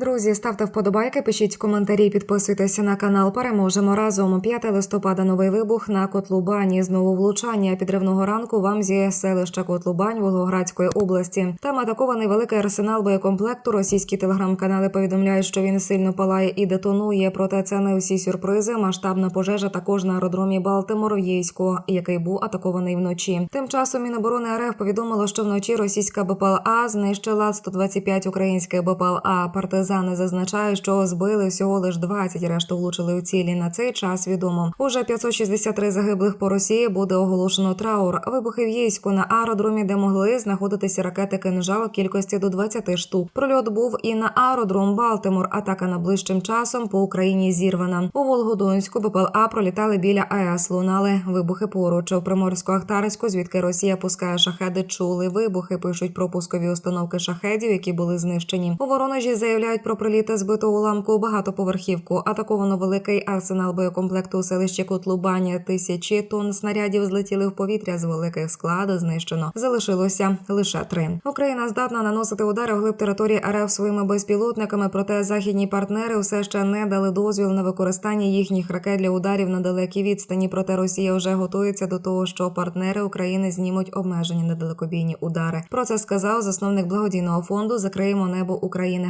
Друзі, ставте вподобайки, пишіть коментарі, підписуйтеся на канал. Переможемо разом. 5 листопада. Новий вибух на Котлубані. Знову влучання підривного ранку вам зі селища Котлубань Волгоградської області. Там атакований великий арсенал боєкомплекту. Російські телеграм-канали повідомляють, що він сильно палає і детонує. Проте це не усі сюрпризи. Масштабна пожежа також на аеродромі Балтимор Єйського, який був атакований вночі. Тим часом Міноборони РФ повідомило, що вночі російська БПЛА знищила 125 українських БПЛА. Партизани зазначають, що збили всього лише 20, решту влучили у цілі. На цей час відомо. Уже 563 загиблих по Росії буде оголошено траур. Вибухи в Єйську на аеродромі, де могли знаходитися ракети кинжал кількості до 20 штук. Прольот був і на аеродром Балтимор. Атака найближчим часом по Україні зірвана. У Волгодонську БПЛА пролітали біля АЕС. Лунали вибухи поруч. У Приморсько-Ахтарську, звідки Росія пускає шахеди, чули вибухи. Пишуть про пускові установки шахедів, які були знищені. У Воронежі заявляють про приліти збитого уламку багатоповерхівку. Атаковано великий арсенал боєкомплекту у селищі Котлубані. Тисячі тонн снарядів злетіли в повітря з великих складу. Знищено залишилося лише три. Україна здатна наносити удари вглиб території РФ своїми безпілотниками. Проте західні партнери все ще не дали дозвіл на використання їхніх ракет для ударів на далекій відстані. Проте Росія вже готується до того, що партнери України знімуть обмежені на далекобійні удари. Про це сказав засновник благодійного фонду Закриємо небо України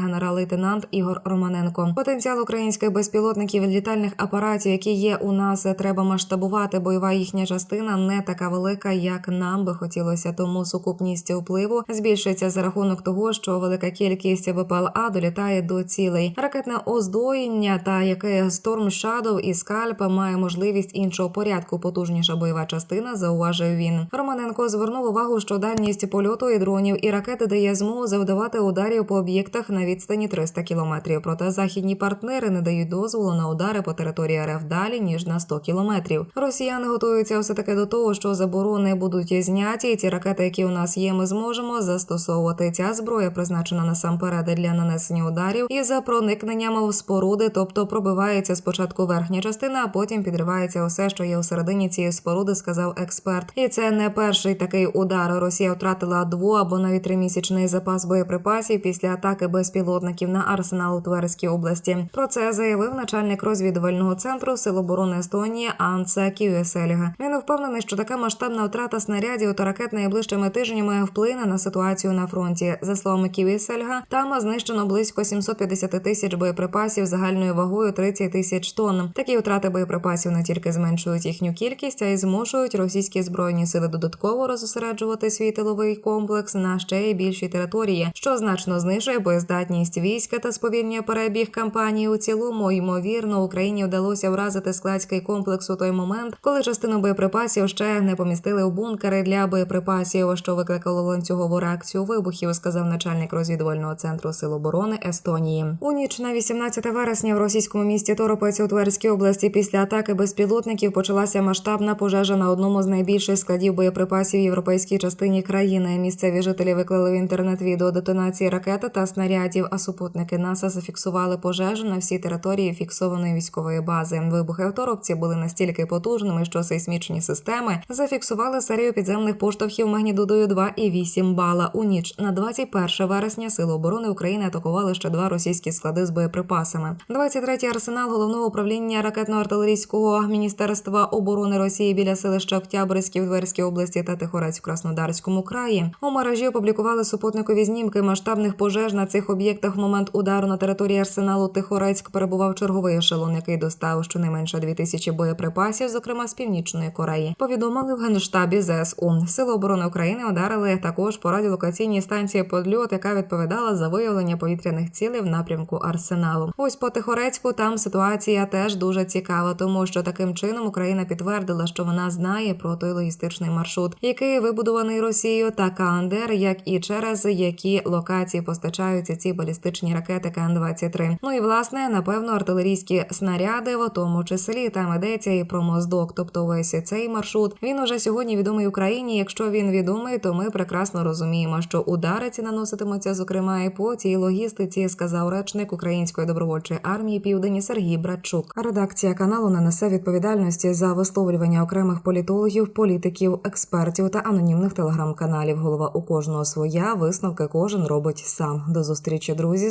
генерал-лейтенант Ігор Романенко. Потенціал українських безпілотників літальних апаратів, які є у нас, треба масштабувати. Бойова їхня частина не така велика, як нам би хотілося. Тому сукупність впливу збільшується за рахунок того, що велика кількість ВПЛА долітає до цілей. Ракетне оздоєння та яке Storm Shadow і Скальп має можливість іншого порядку. Потужніша бойова частина, зауважив він. Романенко звернув увагу, що дальність польоту і дронів і ракети дає змогу завдавати ударів по об'єктах на відстані 300 кілометрів. Проте західні партнери не дають дозволу на удари по території РФ далі ніж на 100 кілометрів. Росіяни готуються все таки до того, що заборони будуть зняті. І ці ракети, які у нас є, ми зможемо застосовувати. Ця зброя призначена насамперед для нанесення ударів і за проникненням в споруди, тобто пробивається спочатку верхня частина, а потім підривається усе, що є всередині цієї споруди, сказав експерт. І це не перший такий удар. Росія втратила дво або навіть тримісячний запас боєприпасів після атаки безпілотників на арсенал у Тверській області. Про це заявив начальник розвідувального центру Сил оборони Естонії Анце Кюєсельга. Він впевнений, що така масштабна втрата снарядів та ракет найближчими тижнями вплине на ситуацію на фронті. За словами Кюєсельга, там знищено близько 750 тисяч боєприпасів загальною вагою 30 тисяч тонн. Такі втрати боєприпасів не тільки зменшують їхню кількість, а й змушують російські збройні сили додатково розосереджувати свій тиловий комплекс на ще й більшій території, що значно знижує боєздатність війська та сповільнює перебіг кампанії у цілому. Ймовірно, Україні вдалося вразити складський комплекс у той момент, коли частину боєприпасів ще не помістили в бункери для боєприпасів, що викликало ланцюгову реакцію вибухів, сказав начальник розвідувального центру Сил оборони Естонії. У ніч на 18 вересня в російському місті Торопець у Тверській області після атаки безпілотників почалася масштабна пожежа на одному з найбільших складів боєприпасів європейській частині країни. Місцеві жителі виклали в інтернет відео детонації ракети та снарядів. А супутники НАСА зафіксували пожежу на всій території фіксованої військової бази. Вибухи в Торопці були настільки потужними, що сейсмічні системи зафіксували серію підземних поштовхів магнітудою 2,8 бала. У ніч на 21 вересня Сили оборони України атакували ще два російські склади з боєприпасами. 23-й арсенал головного управління ракетно-артилерійського міністерства оборони Росії біля селища Октябрьській в Тверській області та Тихорецьк в Краснодарському краї. У мережі опублікували супутникові знімки масштабних пожеж на цих об'єктах. В момент удару на території арсеналу Тихорецьк перебував черговий ешелон, який достав щонайменше 2000 боєприпасів, зокрема з північної Кореї. Повідомили в генштабі ЗСУ. Сили оборони України ударили також по радіолокаційній станції подльот, яка відповідала за виявлення повітряних цілей в напрямку арсеналу. Ось по Тихорецьку там ситуація теж дуже цікава, тому що таким чином Україна підтвердила, що вона знає про той логістичний маршрут, який вибудований Росією та Кандер, як і через які локації постачаються ці балістичні ракети КН-23. Ну і власне, напевно, артилерійські снаряди, в тому числі там йдеться і про моздок. Тобто, весь цей маршрут він уже сьогодні відомий Україні. Якщо він відомий, то ми прекрасно розуміємо, що удари ці наноситимуться, зокрема, і по цій логістиці, сказав речник Української добровольчої армії Південі Сергій Братчук. Редакція каналу не несе відповідальності за висловлювання окремих політологів, політиків, експертів та анонімних телеграм-каналів. Голова у кожного своя висновки кожен робить сам. До зустрічі, друзі.